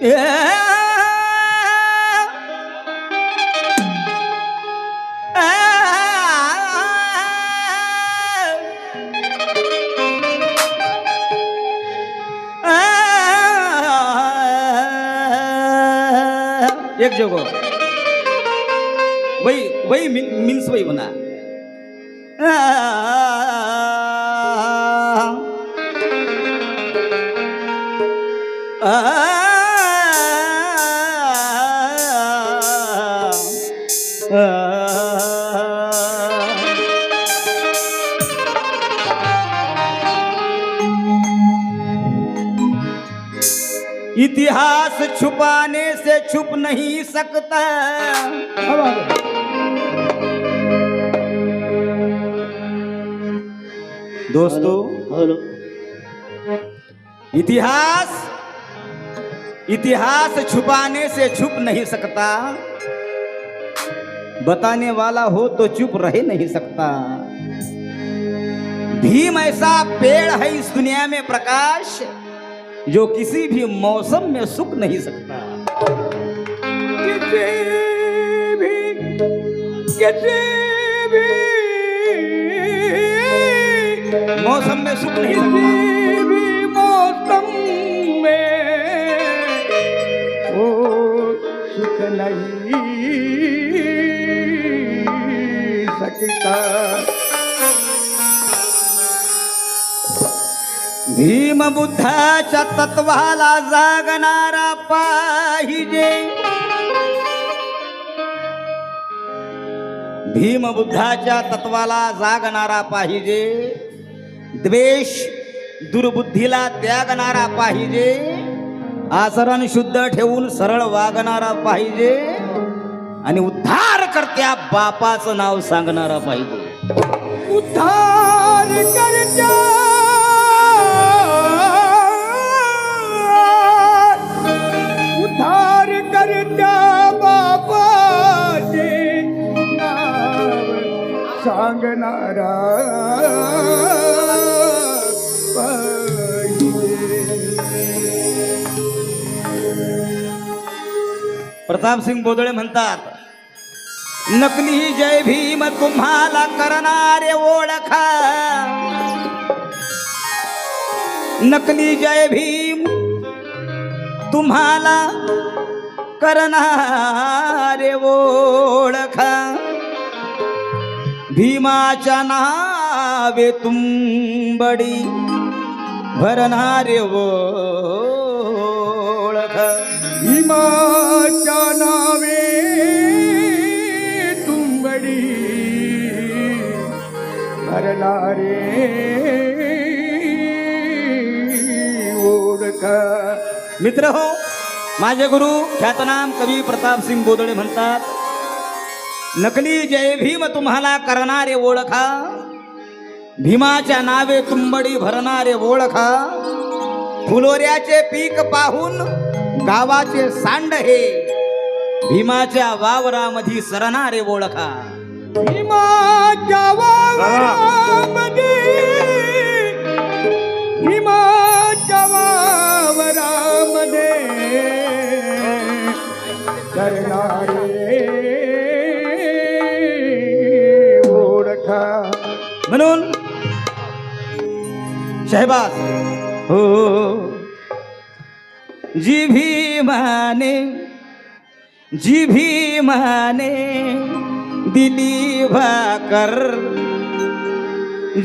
Yeah. वही वही means वही होना इतिहास छुपाने से छुप नहीं सकता दोस्तों हेलो। इतिहास इतिहास छुपाने से छुप नहीं सकता। बताने वाला हो तो चुप रह नहीं सकता। भीम ऐसा पेड़ है इस दुनिया में प्रकाश जो किसी भी मौसम में सुख नहीं सकता। किसी भी किसी भी मौसम में सुख नहीं भी मौसम में वो सुख नहीं सकता। भीम बुद्धाच्या तत्वाला जागणारा पाहिजे। भीम बुद्धाच्या तत्वाला जागणारा पाहिजे। द्वेष दुर्बुद्धीला त्यागणारा पाहिजे. आचरण शुद्ध ठेवून सरळ वागणारा पाहिजे. आणि उद्धार करत्या बापाचं नाव सांगणारा पाहिजे. उद्धार करत्या उद्धार करत्या बापाचे नाव सांगणारा प्रताप सिंग बोदळे म्हणतात नकली जय भीम तुम्हाला करणारे ओळखा. नकली जय भीम तुम्हाला करणारे ओळखा. भीमाच्या नावे तुंबडी भरणारे ओ भीमाच्या नावे तुंबडी भरणारे ओळख. मित्र हो माझे गुरु ख्यातनाम कवी प्रताप सिंग बोदळे म्हणतात नकली जय भीम तुम्हाला करणारे ओळखा. भीमाच्या नावे तुंबडी भरणारे ओळखा. फुलोऱ्याचे पीक पाहून गावाचे सांड हे भीमाच्या वावरामधी सरणारे ओळखा. भीमाच्या वावरामध्ये भीमाच्या वावरामध्ये करणारे ओळखा. म्हणून शहबाज हो. जी भीमाने जी भीमाने दिली भाकर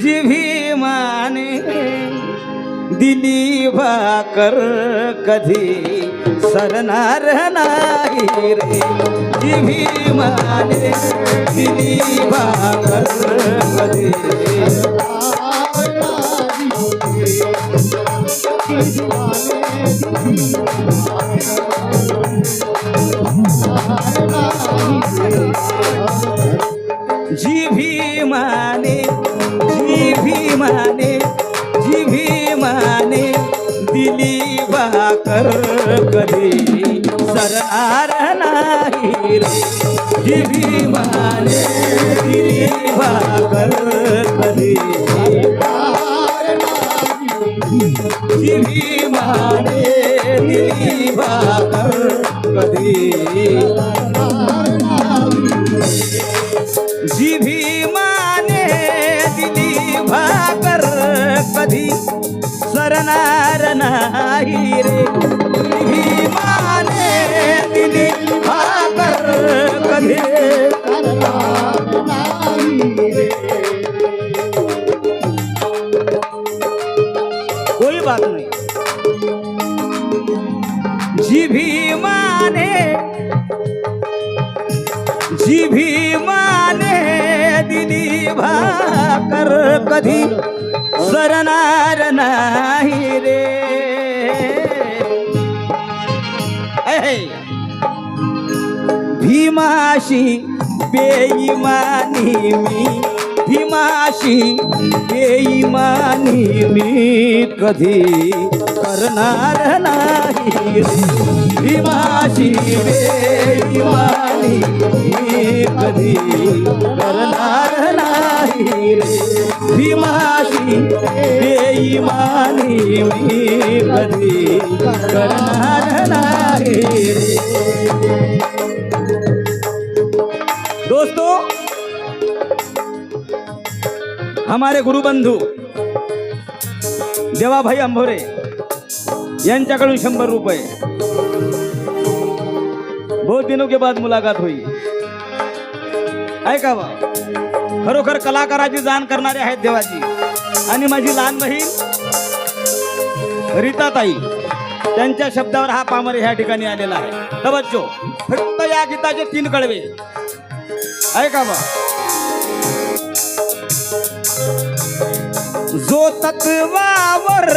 जी भीमाने दिली भाकर कधी सरणार नाही रे जी भीमाने दिली भाकर कधी जी भी भीमाने जी भीमाने जी भीमाने दिली भाकर कधी सरणार नाही रे. जी भीमाने दिली भाकर कधी दिली माने दिली भाकर कधी. जी माने दिली भाकर कधी. सरणार नाही रे. भीमाशी बेईमानी मी. भीमाशी बेईमानी मी. कधी करणार नाही. भीमाशी बेईमानी मी. कधी करणार नाही भीमाशी बेईमानी मी. कधी करणार नाही दोस्तों हमारे गुरुबंधू देवाभाई अंभोरे यांच्याकडून शंभर रुपये. बहुत दिनों के बाद मुलाकात होई. ऐका बा खरोखर कलाकाराची जाण करणारे आहेत देवाची आणि माझी लहान बहीण रीताताई. त्यांच्या शब्दावर हा पामर ह्या ठिकाणी आलेला आहे. तवज्जो फक्त या गीताचे तीन कडवे ऐका बा? जो तत्वावर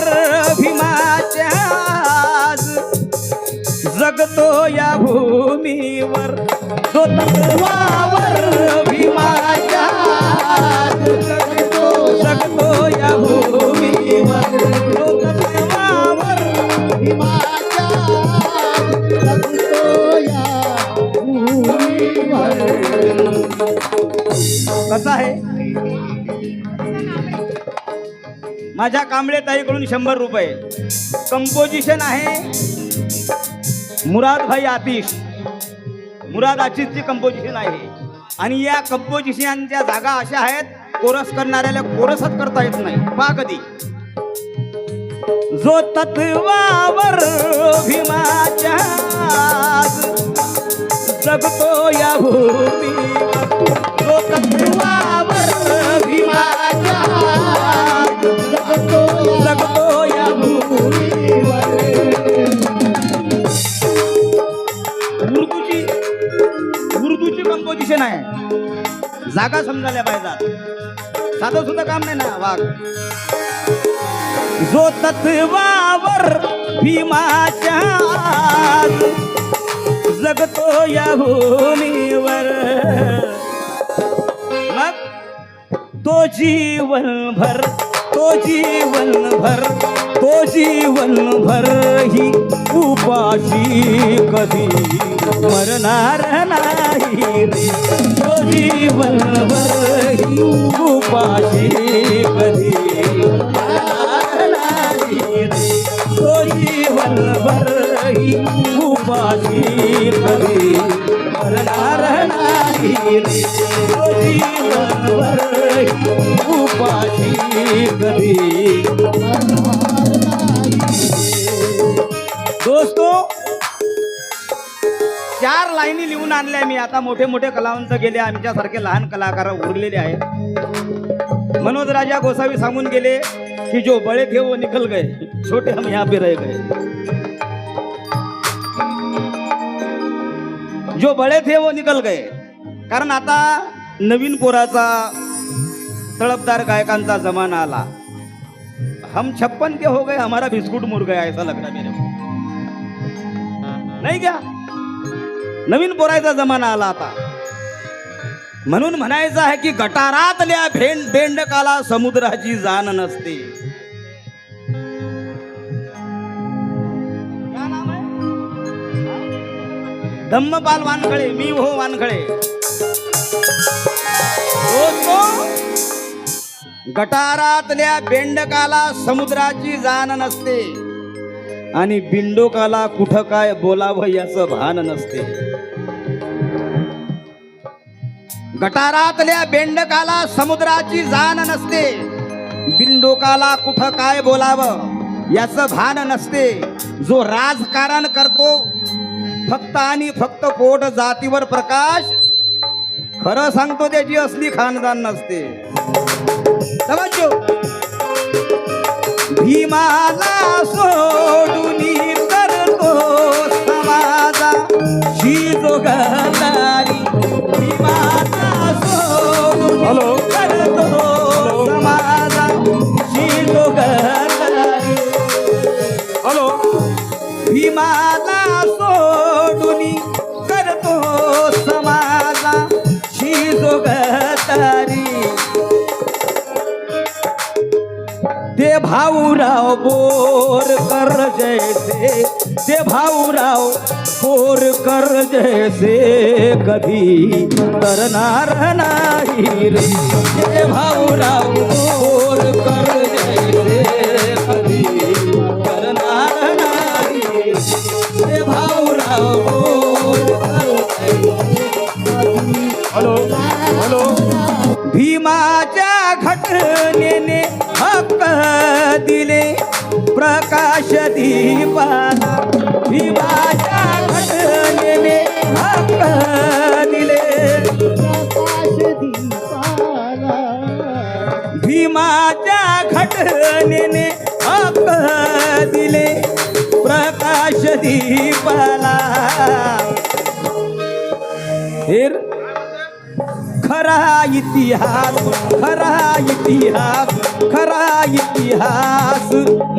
कसा आहे? माझ्या कांबळे ताईकडून शंभर रुपये. कंपोजिशन आहे. मुराद भाई आतिश. मुराद आतिशची कंपोजिशन आहे. आणि या कंपोजिशनच्या जागा अशा आहेत कोरस करणाऱ्याला कोरसच करता येत नाही. पा कधी. जो तत्वावर भीमाच्या आहे समजायला पाहिजे. साधं सुद्धा काम नाही ना वाघ. जो तत्वावर भीमाच्या जगतो या भूमीवर मग तो जीवनभर तो जीवनभर तो जीवनभर ही उपाशी कधी मरणार नाही. रे उपाशी कधी मरणार नाही उपाशी कधी मरणार रे तो जीवनभर उपाशी कधी? चार लाईनी लिहून आणल्या मी. आता मोठे मोठे कलावंत गेले आमच्यासारखे लहान कलाकार उरलेले आहेत. मनोज राजा गोसावी सांगून गेले की जो बळे थे वो निकल गए छोटे हम यहाँ पे रह गए जो बळे थे वो निकल गए कारण आता नवीन पोराचा तळपदार गायकांचा जमाना आला. हम छप्पन के हो गए हमारा बिस्कुट मुर गया ऐसा लग रहा मेरे को. नाही क्या नवीन पोरायचा जमाना आला आता. म्हणून म्हणायचं आहे की गटारातल्या भेंड बेंडकाला समुद्राची जाण नसते? धम्मपाल वानखळे मी हो वानखळे. गटारातल्या बेंडकाला समुद्राची जाण नसते. आणि बिंडोकाला कुठं काय बोलावं याचं भान नसते. गटारातल्या बेंडकाला समुद्राची जाण नसते. बिंडोकाला कुठं काय बोलावं याचं भान नसते. जो राजकारण करतो फक्त आणि फक्त पोट जातीवर प्रकाश खरं सांगतो त्याची असली खानदान नसते. समजतो? भीमाला सोडून करतो समाजा शिजो गलारी भीमाला सोडून. करतो भाऊराव बोर कर जैसे ते भाऊराव बोर कर जैसे कधी तरणार नाही रे ते भाऊराव बोर कर जैसे कधी करणार नाही रे. ते भाऊराव बोर कर जैसे हॅलो हॅलो भीमाच्या घटनेने दिले प्रकाश दीपाला. भीमाच्या घटनेने हक्क दिले. भीमाच्या घटनेने हक्क दिले. प्रकाश दीपाला. खरा इतिहास खरा इतिहास खरा इतिहास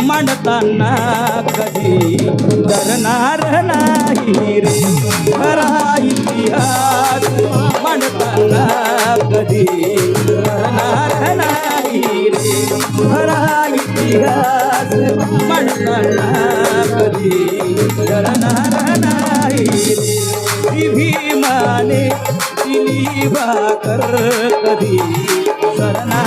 म्हणताना कधी डरणार नाही रे. खरा इतिहास म्हणताना कधी डरणार नाही रे. खरा इतिहास म्हणताना कधी डरणार दिली भाकर कधी? सरणार